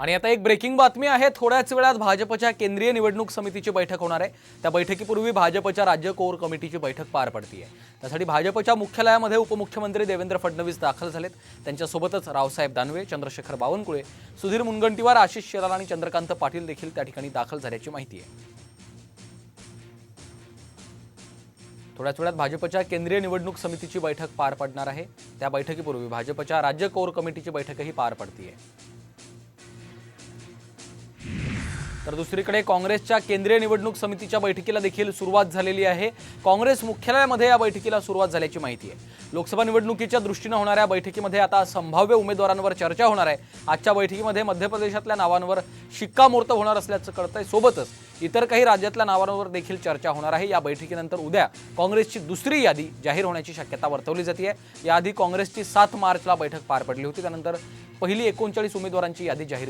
आणि आता एक ब्रेकिंग बातमी आहे. थोड्याच वेळात भाजपच्या केंद्रीय निवडणूक समितीची बैठक होणार आहे. त्या बैठकीपूर्वी भाजपच्या राज्य कोर कमिटीची बैठक पार पडतीये. त्यासाठी भाजपच्या मुख्यालयामध्ये उपमुख्यमंत्री देवेंद्र फडणवीस दाखल झालेत. त्यांच्यासोबतच रावसाहेब दानवे चंद्रशेखर बावनकुळे सुधीर मुनगंटीवार आशिष शेलार आणि चंद्रकांत पाटील देखील त्या ठिकाणी दाखल झाल्याची माहिती आहे. थोड्याच वेळात भाजपच्या केंद्रीय निवडणूक समितीची बैठक पार पडणार आहे. त्या बैठकीपूर्वी भाजपच्या राज्य कोर कमिटीची बैठकही पार पडतीये. तर दुसरीकडे काँग्रेसच्या केंद्रीय निवडणूक समितीच्या बैठकीला देखील सुरुवात झालेली आहे. काँग्रेस मुख्यालयामध्ये या बैठकीला सुरुवात झाल्याची माहिती आहे. लोकसभा निवडणुकीच्या दृष्टीनं होणाऱ्या बैठकीमध्ये आता संभाव्य उमेदवारांवर चर्चा होणार आहे. आजच्या बैठकीमध्ये मध्य प्रदेशातल्या नावांवर शिक्कामोर्तब होणार असल्याचं कळतंय. सोबतच इतर काही राज्यातल्या नावांवर देखील चर्चा होणार आहे. या बैठकीनंतर उद्या काँग्रेसची दुसरी यादी जाहीर होण्याची शक्यता वर्तवली जाते याआधी काँग्रेसची सात मार्चला बैठक पार पडली होती. त्यानंतर पहिली एकोणचाळीस उमेदवारांची यादी जाहीर